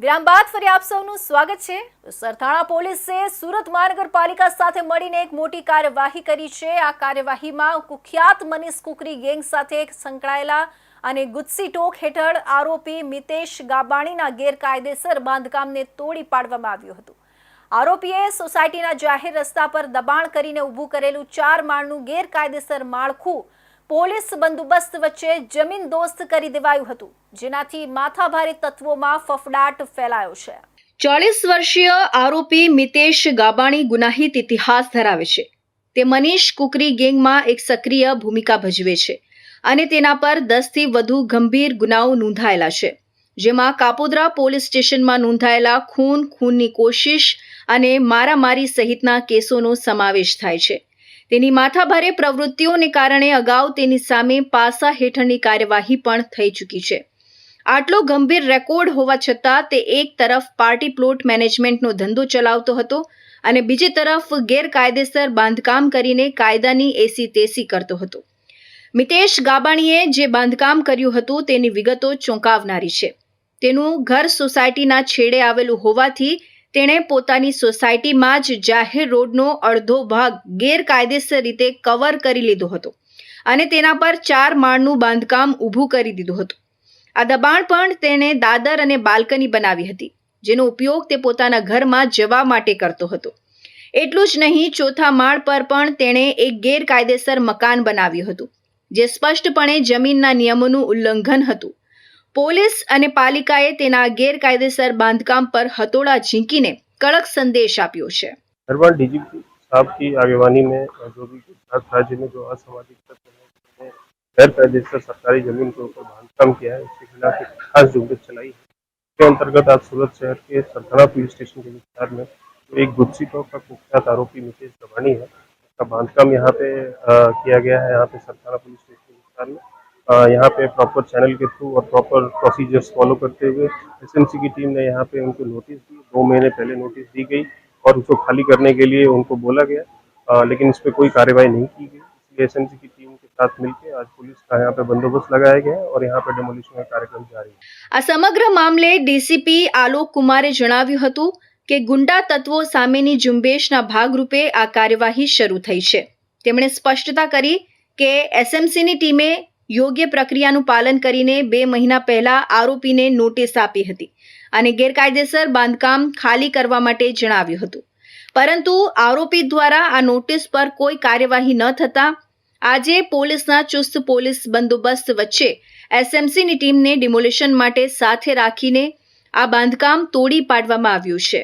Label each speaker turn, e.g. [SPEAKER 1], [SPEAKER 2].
[SPEAKER 1] વિરામ બાદ ફરી આપ સૌનું સ્વાગત છે. સરથાણા પોલીસે સુરત મહાનગરપાલિકા સાથે મળીને એક મોટી કાર્યવાહી કરી છે. આ કાર્યવાહીમાં કુખ્યાત મનીષ કુકરી ગેંગ સાથે સંકળાયેલા અને ગુજસી ટોક હેઠળ આરોપી મિતેશ ગાબાણીના ગેરકાયદેસર બાંધકામને તોડી પાડવામાં આવ્યું હતું. આરોપીએ સોસાયટીના જાહેર રસ્તા પર દબાણ કરીને ઊભું કરેલું ચાર માળનું ગેરકાયદેસર માળખું પોલીસ બંદોબસ્ત વચ્ચે જમીન દોસ્ત કરી દેવાયું હતું, જેનાથી માથાભારે તત્વોમાં ફફડાટ ફેલાયો છે. ચાલીસ વર્ષીય આરોપી મિતેશ ગાબાણી ગુનાહિત ઇતિહાસ ધરાવે છે. તે મનીષ કુકરી ગેંગમાં એક સક્રિય ભૂમિકા ભજવે છે અને તેના પર દસથી વધુ ગંભીર ગુનાઓ નોંધાયેલા છે, જેમાં કાપોદ્રા પોલીસ સ્ટેશનમાં નોંધાયેલા ખૂન, ખૂનની કોશિશ અને મારામારી સહિતના કેસોનો સમાવેશ થાય છે. તેની માથાભારે પ્રવૃત્તિઓને કારણે અગાઉ તેની સામે પાસા હેઠળની કાર્યવાહી પણ થઈ ચૂકી છે. આટલો ગંભીર રેકોર્ડ હોવા છતાં તે એક તરફ પાર્ટી પ્લોટ મેનેજમેન્ટનો ધંધો ચલાવતો હતો અને બીજી તરફ ગેરકાયદેસર બાંધકામ કરીને કાયદાની એસી તેસી કરતો હતો. મિતેશ ગાબાણીએ જે બાંધકામ કર્યું હતું તેની વિગતો ચોંકાવનારી છે. તેનું ઘર સોસાયટીના છેડે આવેલું હોવાથી તેણે પોતાની સોસાયટીમાં જ જાહેર રોડનો અડધો ભાગ ગેરકાયદેસર રીતે કવર કરી લીધો હતો અને તેના પર ચાર માળનું બાંધકામ ઊભું કરી દીધું હતું. આ દબાણ પણ તેણે દાદર અને બાલ્કની બનાવી હતી, જેનો ઉપયોગ તે પોતાના ઘરમાં જવા માટે કરતો હતો. એટલું જ નહીં, ચોથા માળ પર પણ તેણે એક ગેરકાયદેસર મકાન બનાવ્યું હતું, જે સ્પષ્ટપણે જમીનના નિયમોનું ઉલ્લંઘન હતું. પોલીસ અને પાલિકાએ તેના ગેરકાયદેસર બાંધકામ પર હતોડા ઝીંકીને કડક સંદેશ આપ્યો છે
[SPEAKER 2] हरवाल डीजीपी साहब की आगवानी में जो भी गुजरात राज्य में जो असामाजिक तत्व हैं जिन्होंने गैर कायदेसर सरकारी जमीन के ऊपर बांधकाम किया है उसके खिलाफ एक खास झुंबेश चलाई है इसके अंतर्गत आज सूरत शहर के सरथाना पुलिस स्टेशन के विस्तार में जो एक गुस्सी टॉक का कुख्यात आरोपी मुकेश गवानी है उसका बांधकाम यहाँ पे अ, किया गया है यहाँ पे सरथाना पुलिस स्टेशन के विस्तार में अ, यहाँ पे प्रॉपर चैनल के थ्रू और प्रॉपर प्रोसीजर्स फॉलो करते हुए एसएमसी की टीम ने यहाँ पे उनको नोटिस दी दो महीने पहले नोटिस दी गई और उसको खाली करने के लिए उनको बोला गया अ, लेकिन इस पर कोई कार्रवाई नहीं की गई इसलिए एसएमसी की टीम के साथ मिलकर आज पुलिस का यहाँ पे बंदोबस्त लगाया गया है और यहाँ पे डेमोलिशन का कार्यक्रम जारी है
[SPEAKER 1] આ સમગ્ર મામલે ડીસીપી આલોક કુમારે જણાવ્યું હતું કે ગુંડા તત્વો સામેની ઝુંબેશના ભાગરૂપે આ કાર્યવાહી શરૂ થઈ છે તેમણે સ્પષ્ટતા કરી કે એસએમસીની ટીમે યોગ્ય પ્રક્રિયાનું પાલન કરીને બે મહિના પહેલા આરોપીને નોટિસ આપી હતી અને ગેરકાયદેસર બાંધકામ ખાલી કરવા માટે જણાવ્યું હતું. પરંતુ આરોપી દ્વારા આ નોટિસ પર કોઈ કાર્યવાહી ન થતાં આજે પોલીસના ચુસ્ત પોલીસ બંદોબસ્ત વચ્ચે એસએમસીની ટીમને ડિમોલિશન માટે સાથે રાખીને આ બાંધકામ તોડી પાડવામાં આવ્યું છે.